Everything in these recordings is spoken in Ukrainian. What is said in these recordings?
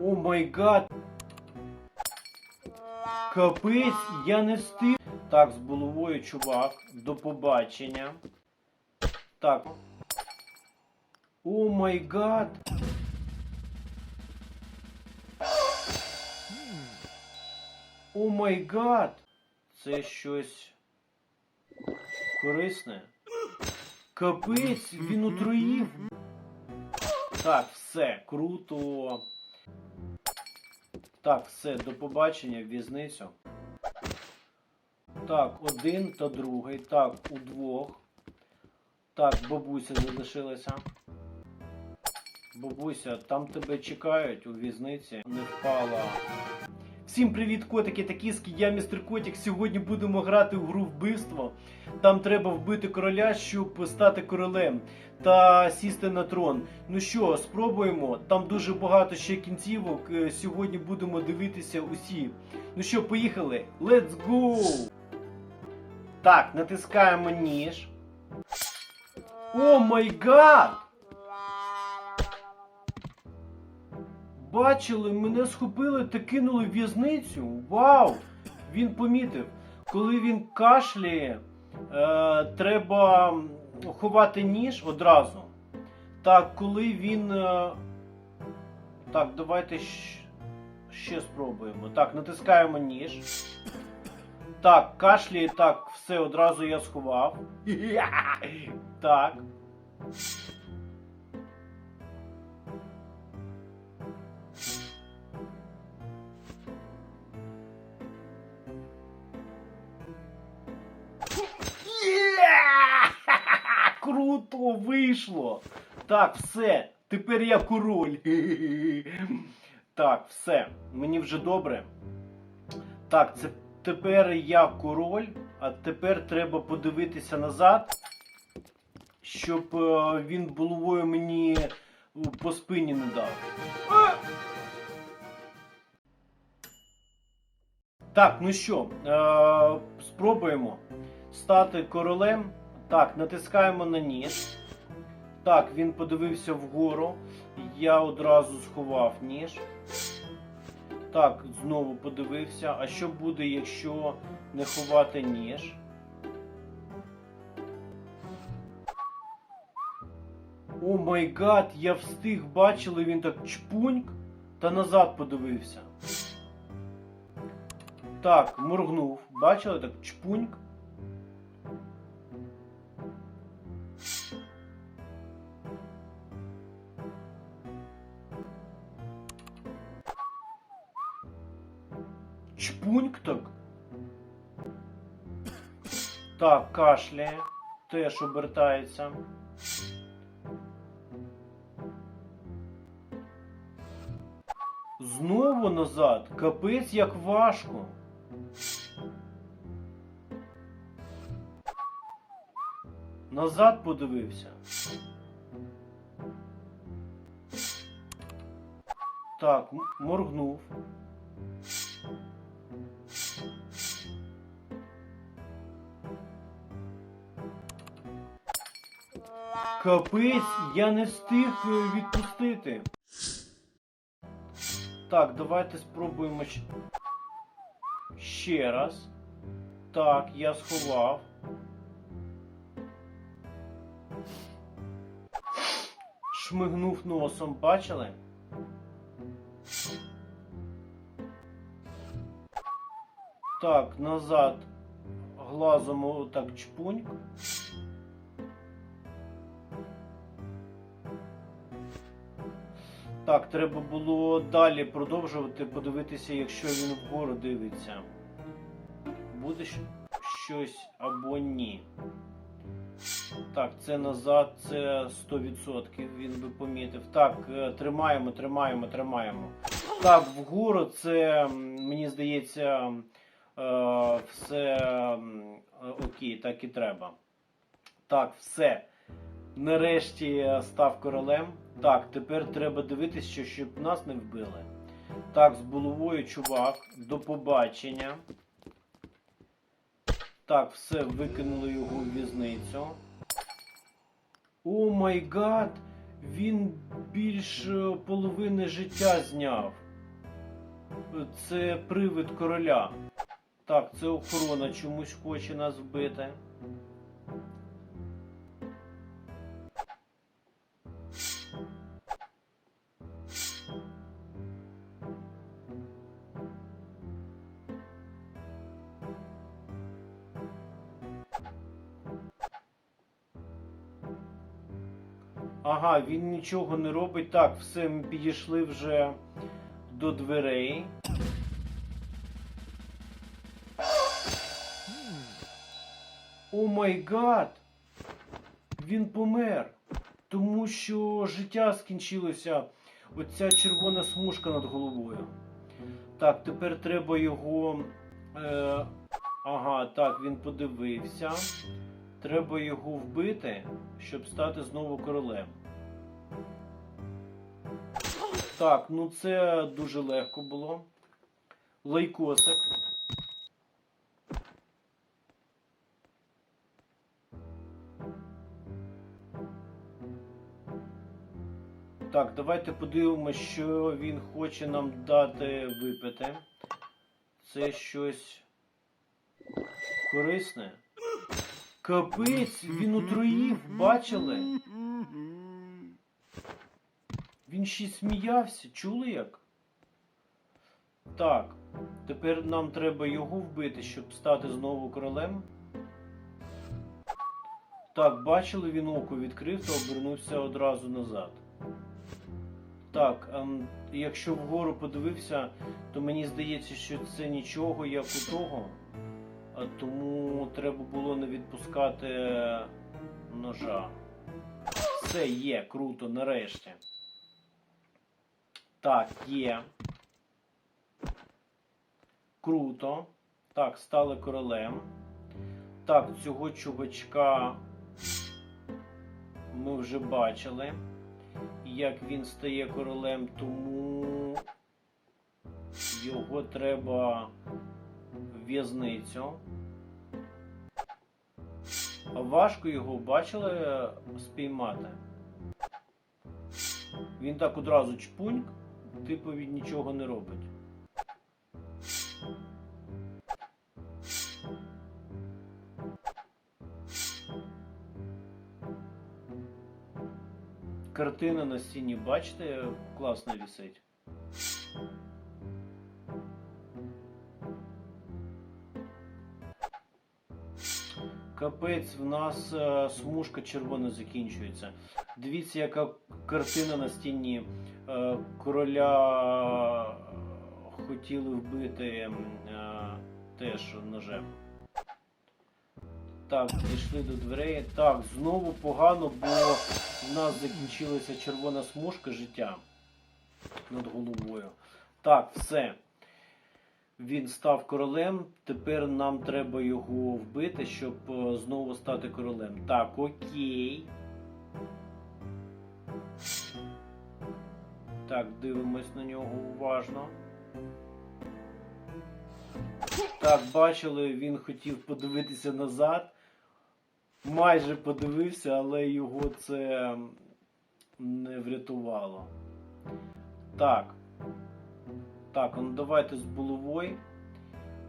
О май гад. Капець, я не встиг. Так, з булавою, чувак. До побачення. Так. О май гад. О май гад. Це щось корисне. Капець, він отруїв. Так, все, круто. Так, все, до побачення в'язницю. Так, один та другий. Так, удвох. Так, бабуся залишилася. Бабуся, там тебе чекають у в'язниці. Не впала. Всім привіт, котики та кіски, я містер Котик. Сьогодні будемо грати в гру вбивство. Там треба вбити короля, щоб стати королем та сісти на трон. Ну що, спробуємо. Там дуже багато ще кінцівок. Е, Сьогодні будемо дивитися усі. Ну що, поїхали? Let's go! Так, натискаємо ніж. О май гад! Бачили, мене схопили та кинули в в'язницю. Вау! Він помітив. Коли він кашляє, е, треба ховати ніж одразу. Так, коли він. Е, так, давайте ще спробуємо. Так, натискаємо ніж. Так, кашляє, так, все одразу я сховав. Так. Круто вийшло! Так, все. Тепер я король. Так, все. Мені вже добре. Так, це тепер я король, а тепер треба подивитися назад, щоб е, він головою мені е, по спині не дав. Так, ну що, е, спробуємо стати королем. Так, натискаємо на ніж. Так, він подивився вгору. Я одразу сховав ніж. Так, знову подивився. А що буде, якщо не ховати ніж? О май гад, я встиг, бачили, він так чпуньк та назад подивився. Так, моргнув. Бачили так чпуньк. Чпуньк так. Так, кашляє. Теж обертається. Знову назад. Капець як важко. Назад подивився. Так, моргнув. Капець, я не встиг е, відпустити. Так, давайте спробуємо ще раз. Так, я сховав. Шмигнув носом, бачили? Так, назад глазом отак чпуньк. Так, треба було далі продовжувати, подивитися, якщо він вгору дивиться. Буде щось або ні. Так, це назад, це 100%, він би помітив. Так, е, тримаємо, тримаємо, тримаємо. Так, вгору це, мені здається, е, все е, окей, так і треба. Так, все. Нарешті став королем. Так, тепер треба дивитися, що- щоб нас не вбили. Так, з булавою, чувак, до побачення. Так, все, викинули його в в'язницю. О май гад! Він більш е, половини життя зняв. Це привид короля. Так, це охорона чомусь хоче нас вбити. Ага, він нічого не робить. Так, все, ми підійшли вже до дверей. О май гад! Він помер. Тому що життя скінчилося. Оця червона смужка над головою. Так, тепер треба його. Е, ага, так, він подивився. Треба його вбити, щоб стати знову королем. Так, ну це дуже легко було. Лайкосик. Так, давайте подивимося, що він хоче нам дати випити. Це щось корисне. Капець, він отруїв, бачили? Він ще й сміявся, чули як? Так, тепер нам треба його вбити, щоб стати знову королем. Так, бачили, він око відкрив та обернувся одразу назад. Так, ем, якщо вгору подивився, то мені здається, що це нічого, як у того. Тому треба було не відпускати ножа. Все є, круто, нарешті. Так, є. Круто. Так, стали королем. Так, цього чувачка ми вже бачили, як він стає королем, тому його треба в'язницю. Важко його бачили спіймати. Він так одразу чпуньк, типу він нічого не робить. Картина на стіні, бачите, класно висить. Капець, в нас е, смужка червона закінчується. Дивіться, яка картина на стіні. Е, короля хотіли вбити е, теж ножем. Так, дійшли до дверей. Так, знову погано, бо в нас закінчилася червона смужка життя над головою. Так, все. Він став королем. Тепер нам треба його вбити, щоб е, знову стати королем. Так, окей. Так, дивимось на нього уважно. Так, бачили, він хотів подивитися назад. Майже подивився, але його це не врятувало. Так. Так, ну давайте з булавою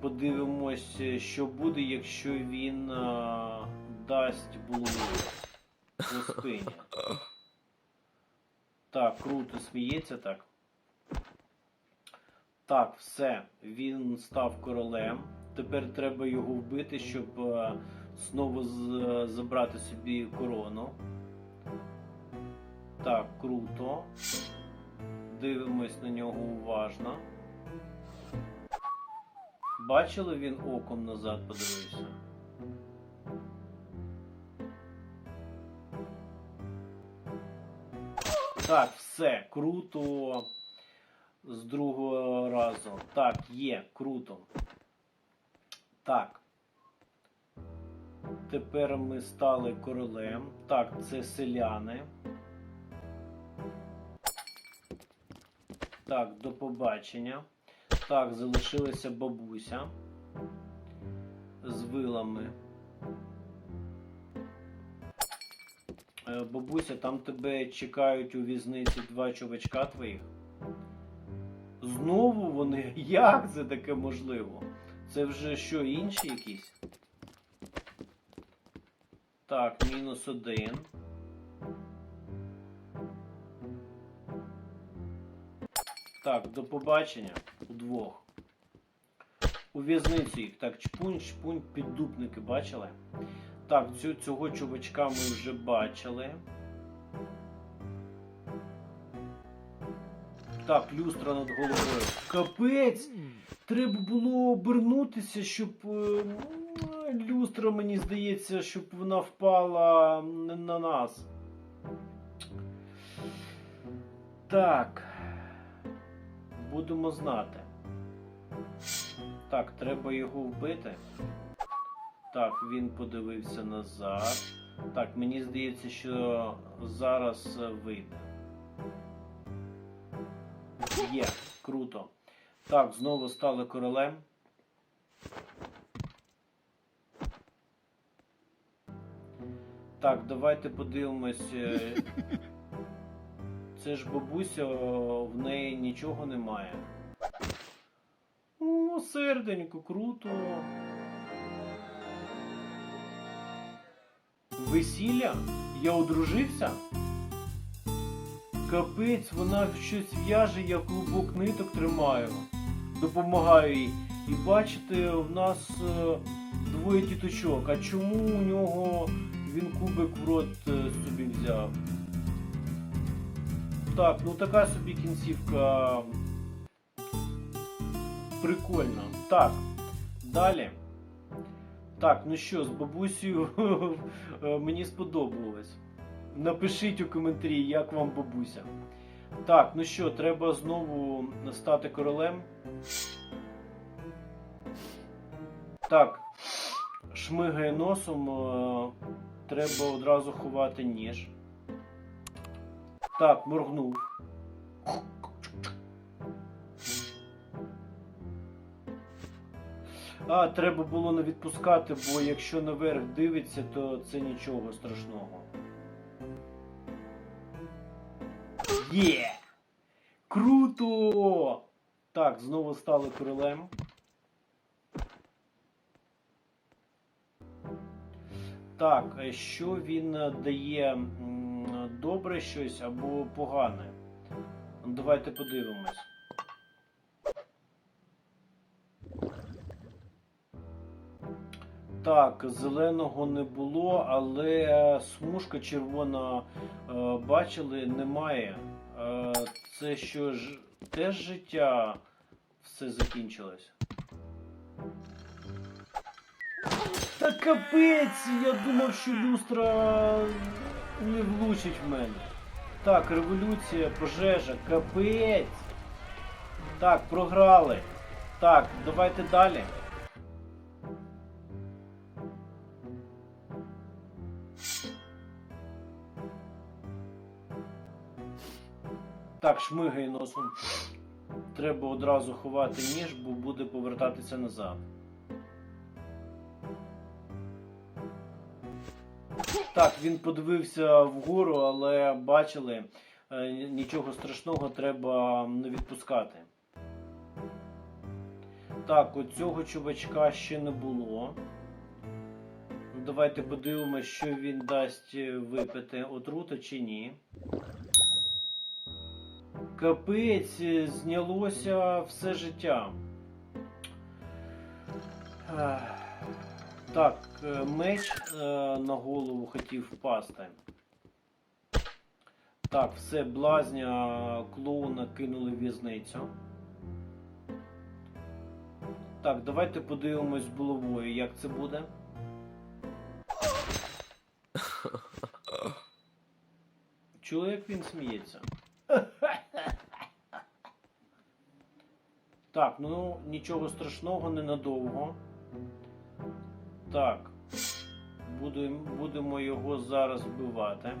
подивимось, що буде, якщо він а, дасть булавою спині. Так, круто сміється так. Так, все. Він став королем. Тепер треба його вбити, щоб знову забрати собі корону. Так, круто. Дивимось на нього уважно. Бачили, він оком назад подивився. Так, все, круто. З другого разу. Так, є, круто. Так. Тепер ми стали королем. Так, це селяни. Так, до побачення. Так, залишилася бабуся з вилами. Е, Бабуся, там тебе чекають у в'язниці два чувачка твоїх. Знову вони. Як це таке можливо? Це вже що, інші якісь? Так, мінус один. Так, до побачення удвох. У в'язницю їх. Так, чпунь, чпунь, піддупники бачили? Так, цю, цього чувачка ми вже бачили. Так, люстра над головою. Капець! Треба було обернутися, щоб е, люстра, мені здається, щоб вона впала на нас. Так. Будемо знати. Так, треба його вбити. Так, він подивився назад. Так, мені здається, що зараз вийде. Є, круто. Так, знову стали королем. Так, давайте подивимось. е, Це ж бабуся, в неї нічого немає. О, серденько, круто. Весілля? Я одружився? Капець, вона щось в'яже, я клубок ниток тримаю. Допомагаю їй. І бачите, в нас е, двоє діточок. А чому у нього він кубик в рот е, собі взяв? Так, ну така собі кінцівка. Прикольно. Так, далі. Так, ну що, з бабусею е, мені сподобалось. Напишіть у коментарі, як вам бабуся. Так, ну що, треба знову стати королем. Так, шмигає носом, е, треба одразу ховати ніж. Так, моргнув. А, треба було не відпускати, бо якщо наверх дивиться, то це нічого страшного. Є! Круто! Так, знову стали королем. Так, е, що він дає добре щось або погане? Давайте подивимось. Так, зеленого не було, але смужка червона е, бачили, немає. Е, це що ж теж життя все закінчилось. Та капець! Я думав, що люстра не влучить в мене. Так, революція, пожежа, капець. Так, програли. Так, давайте далі. Так, шмигає носом. Треба одразу ховати ніж, бо буде повертатися назад. Так, він подивився вгору, але бачили, е, нічого страшного треба не відпускати. Так, от цього чувачка ще не було. Давайте подивимося, що він дасть випити отрута чи ні. Капець, е, знялося все життя. Так, е, меч е, на голову хотів впасти. Так, все, блазня клоуна кинули в в'язницю. Так, давайте подивимось з головою, як це буде. Чули, як він сміється? Так, ну нічого страшного, ненадовго. Так. Будемо, його зараз вбивати.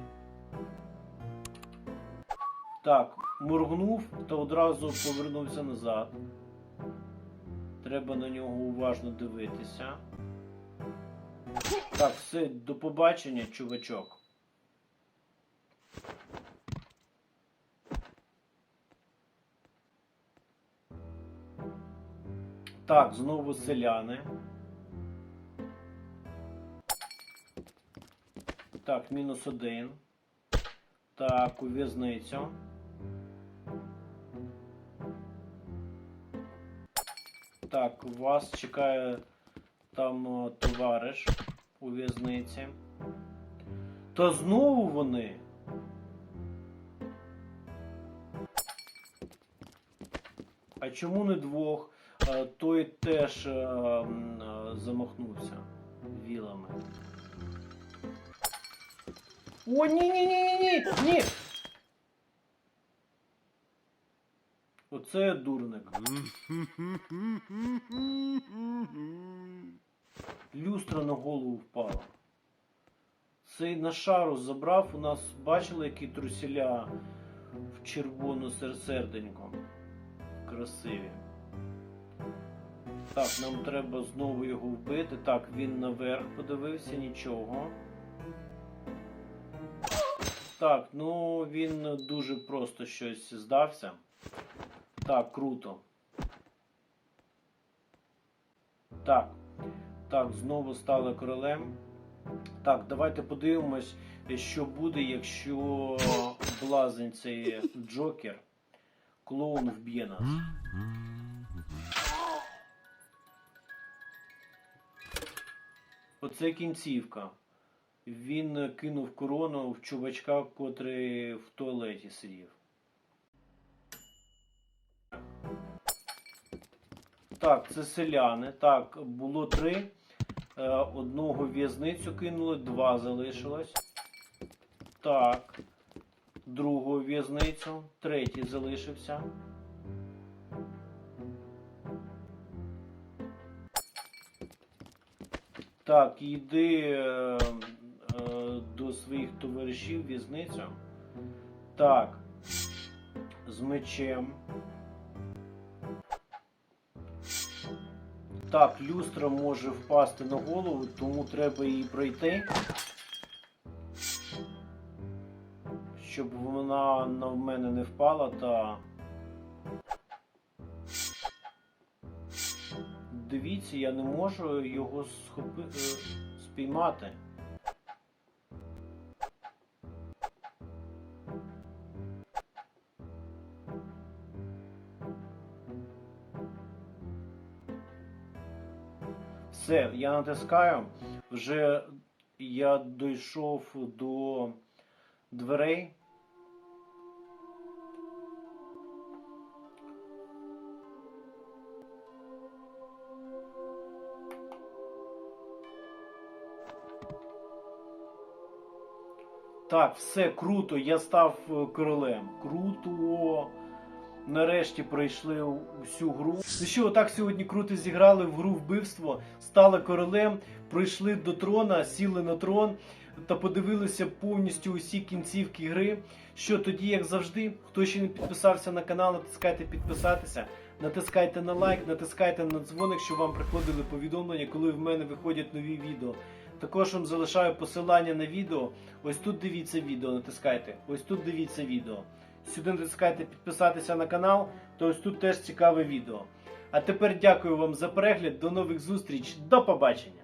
Так, моргнув та одразу повернувся назад. Треба на нього уважно дивитися. Так, все, до побачення, чувачок. Так, знову селяни. Так, мінус один. Так, у в'язницю. Так, вас чекає там о, товариш у в'язниці. Та знову вони. А чому не двох? Е, Той теж е, е, замахнувся вілами. О, ні, ні. Оце дурник. Люстра на голову впала. Цей на шару забрав, у нас бачили, які трусіля в червону серденько. Красиві. Так, нам треба знову його вбити. Так, він наверх подивився, нічого. Так, ну він дуже просто щось здався. Так, круто. Так. Так, знову стали королем. Так, давайте подивимось, що буде, якщо блазень цей Джокер, клоун вб'є нас. Оце кінцівка. Він кинув корону в чувачка, котрий в туалеті сидів. Так, це селяни. Так, було три. Е, Одного в'язницю кинули, два залишилось. Так. Другого в в'язницю, третій залишився. Так, йди е, е, до своїх товаришів в в'язницю. Так. З мечем. Так, люстра може впасти на голову, тому треба її пройти. Щоб вона на мене не впала та. Дивіться, я не можу його схопи... е, спіймати. Все, я натискаю. Вже я дійшов до дверей. Так, все круто, я став е, королем. Круто. Нарешті пройшли всю гру. Ну що, отак сьогодні круто зіграли в гру вбивство, стали королем, пройшли до трона, сіли на трон та подивилися повністю усі кінцівки гри. Що тоді, як завжди, хто ще не підписався на канал, натискайте підписатися, натискайте на лайк, натискайте на дзвоник, щоб вам приходили повідомлення, коли в мене виходять нові відео. Також вам залишаю посилання на відео. Ось тут дивіться відео, натискайте. Ось тут дивіться відео. Сюди натискайте підписатися на канал, то ось тут теж цікаве відео. А тепер дякую вам за перегляд, до нових зустріч, до побачення!